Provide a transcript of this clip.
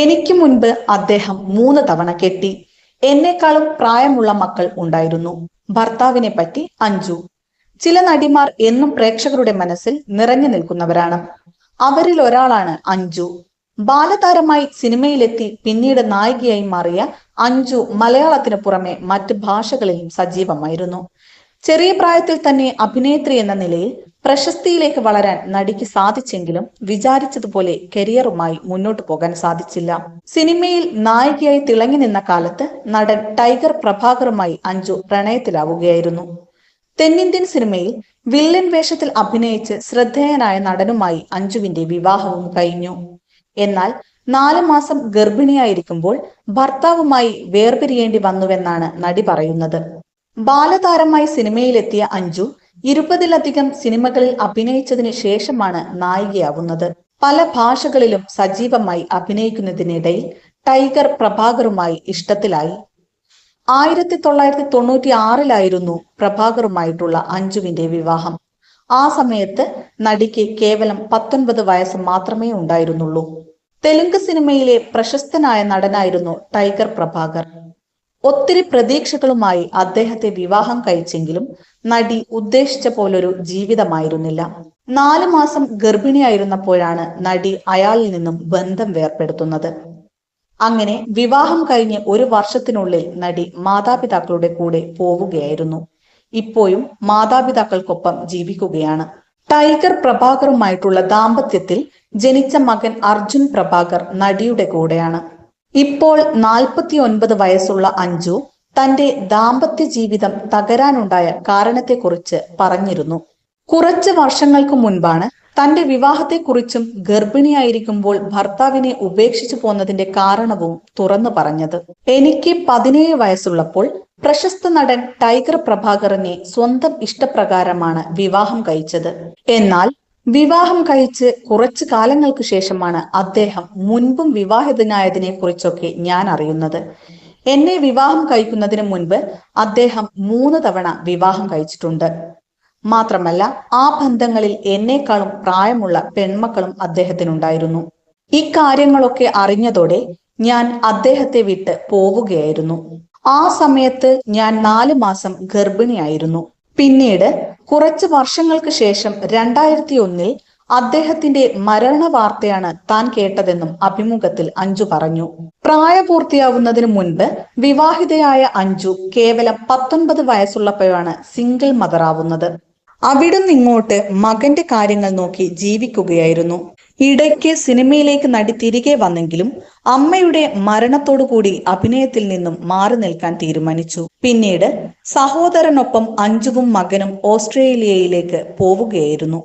എനിക്ക് മുൻപ് അദ്ദേഹം മൂന്ന് തവണ കെട്ടി. എന്നെക്കാളും പ്രായമുള്ള മക്കൾ ഉണ്ടായിരുന്നു. ഭർത്താവിനെ പറ്റി അഞ്ചു ചില നടിമാർ എന്നും പ്രേക്ഷകരുടെ മനസ്സിൽ നിറഞ്ഞു നിൽക്കുന്നവരാണ്. അവരിൽ ഒരാളാണ് അഞ്ജു. ബാലതാരമായി സിനിമയിലെത്തി പിന്നീട് നായികയായി മാറിയ അഞ്ജു മലയാളത്തിന് പുറമെ മറ്റ് ഭാഷകളിലും സജീവമായിരുന്നു. ചെറിയ പ്രായത്തിൽ തന്നെ അഭിനേത്രി എന്ന നിലയിൽ പ്രശസ്തിയിലേക്ക് വളരാൻ നടിക്ക് സാധിച്ചെങ്കിലും വിചാരിച്ചതുപോലെ കരിയറുമായി മുന്നോട്ടു പോകാൻ സാധിച്ചില്ല. സിനിമയിൽ നായികയായി തിളങ്ങി നിന്ന കാലത്ത് നടൻ ടൈഗർ പ്രഭാകറുമായി അഞ്ജു പ്രണയത്തിലാവുകയായിരുന്നു. തെന്നിന്ത്യൻ സിനിമയിൽ വില്ലൻ വേഷത്തിൽ അഭിനയിച്ച് ശ്രദ്ധേയനായ നടനുമായി അഞ്ജുവിന്റെ വിവാഹവും കഴിഞ്ഞു. എന്നാൽ നാല് മാസം ഗർഭിണിയായിരിക്കുമ്പോൾ ഭർത്താവുമായി വേർപിരിയേണ്ടി വന്നുവെന്നാണ് നടി പറയുന്നത്. ബാലതാരമായി സിനിമയിലെത്തിയ അഞ്ജു ഇരുപതിലധികം സിനിമകളിൽ അഭിനയിച്ചതിന് ശേഷമാണ് നായികയാവുന്നത്. പല ഭാഷകളിലും സജീവമായി അഭിനയിക്കുന്നതിനിടയിൽ ടൈഗർ പ്രഭാകറുമായി ഇഷ്ടത്തിലായി. ആയിരത്തി തൊള്ളായിരത്തി തൊണ്ണൂറ്റി ആറിലായിരുന്നു പ്രഭാകറുമായിട്ടുള്ള അഞ്ജുവിന്റെ വിവാഹം. ആ സമയത്ത് നടിക്ക് കേവലം പത്തൊൻപത് വയസ്സ് മാത്രമേ ഉണ്ടായിരുന്നുള്ളൂ. തെലുങ്ക് സിനിമയിലെ പ്രശസ്തനായ നടനായിരുന്നു ടൈഗർ പ്രഭാകർ. ഒത്തിരി പ്രതീക്ഷകളുമായി അദ്ദേഹത്തെ വിവാഹം കഴിച്ചെങ്കിലും നടി ഉദ്ദേശിച്ച പോലൊരു ജീവിതമായിരുന്നില്ല. നാലു മാസം ഗർഭിണിയായിരുന്നപ്പോഴാണ് നടി അയാളിൽ നിന്നും ബന്ധം വേർപ്പെടുത്തുന്നത് അങ്ങനെ വിവാഹം കഴിഞ്ഞ് ഒരു വർഷത്തിനുള്ളിൽ നടി മാതാപിതാക്കളുടെ കൂടെ പോവുകയായിരുന്നു. ഇപ്പോഴും മാതാപിതാക്കൾക്കൊപ്പം ജീവിക്കുകയാണ്. ടൈഗർ പ്രഭാകറുമായിട്ടുള്ള ദാമ്പത്യത്തിൽ ജനിച്ച മകൻ അർജുൻ പ്രഭാകർ നടിയുടെ കൂടെയാണ്. ഇപ്പോൾ നാൽപ്പത്തി ഒൻപത് വയസ്സുള്ള അഞ്ജു തന്റെ ദാമ്പത്യ ജീവിതം തകരാനുണ്ടായ കാരണത്തെക്കുറിച്ച് പറഞ്ഞിരുന്നു. കുറച്ച് വർഷങ്ങൾക്ക് മുൻപാണ് തന്റെ വിവാഹത്തെക്കുറിച്ചും ഗർഭിണിയായിരിക്കുമ്പോൾ ഭർത്താവിനെ ഉപേക്ഷിച്ചു പോന്നതിന്റെ കാരണവും തുറന്നു പറഞ്ഞത്. എനിക്ക് പതിനേഴ് വയസ്സുള്ളപ്പോൾ പ്രശസ്ത നടൻ ടൈഗർ പ്രഭാകറിനെ സ്വന്തം ഇഷ്ടപ്രകാരമാണ് വിവാഹം കഴിച്ചത്. എന്നാൽ വിവാഹം കഴിച്ച് കുറച്ചു കാലങ്ങൾക്ക് ശേഷമാണ് അദ്ദേഹം മുൻപും വിവാഹിതനായതിനെ കുറിച്ചൊക്കെ ഞാൻ അറിയുന്നത്. എന്നെ വിവാഹം കഴിക്കുന്നതിന് മുൻപ് അദ്ദേഹം മൂന്ന് തവണ വിവാഹം കഴിച്ചിട്ടുണ്ട്. മാത്രമല്ല ആ ബന്ധങ്ങളിൽ എന്നെക്കാളും പ്രായമുള്ള പെൺമക്കളും അദ്ദേഹത്തിനുണ്ടായിരുന്നു. ഇക്കാര്യങ്ങളൊക്കെ അറിഞ്ഞതോടെ ഞാൻ അദ്ദേഹത്തെ വിട്ട് പോവുകയായിരുന്നു. ആ സമയത്ത് ഞാൻ നാല് മാസം ഗർഭിണിയായിരുന്നു. പിന്നീട് കുറച്ച് വർഷങ്ങൾക്ക് ശേഷം രണ്ടായിരത്തി ഒന്നിൽ അദ്ദേഹത്തിന്റെ മരണ വാർത്തയാണ് താൻ കേട്ടതെന്നും അഭിമുഖത്തിൽ അഞ്ജു പറഞ്ഞു. പ്രായപൂർത്തിയാവുന്നതിന് മുൻപ് വിവാഹിതയായ അഞ്ജു കേവലം പത്തൊൻപത് വയസ്സുള്ളപ്പോഴാണ് സിംഗിൾ മദറാവുന്നത്. അവിടുന്ന് ഇങ്ങോട്ട് മകന്റെ കാര്യങ്ങൾ നോക്കി ജീവിക്കുകയായിരുന്നു. ഇടയ്ക്ക് സിനിമയിലേക്ക് നടി തിരികെ വന്നെങ്കിലും അമ്മയുടെ മരണത്തോടുകൂടി അഭിനയത്തിൽ നിന്നും മാറി നിൽക്കാൻ തീരുമാനിച്ചു. പിന്നീട് സഹോദരനൊപ്പം അഞ്ജുവും മകനും ഓസ്ട്രേലിയയിലേക്ക് പോവുകയായിരുന്നു.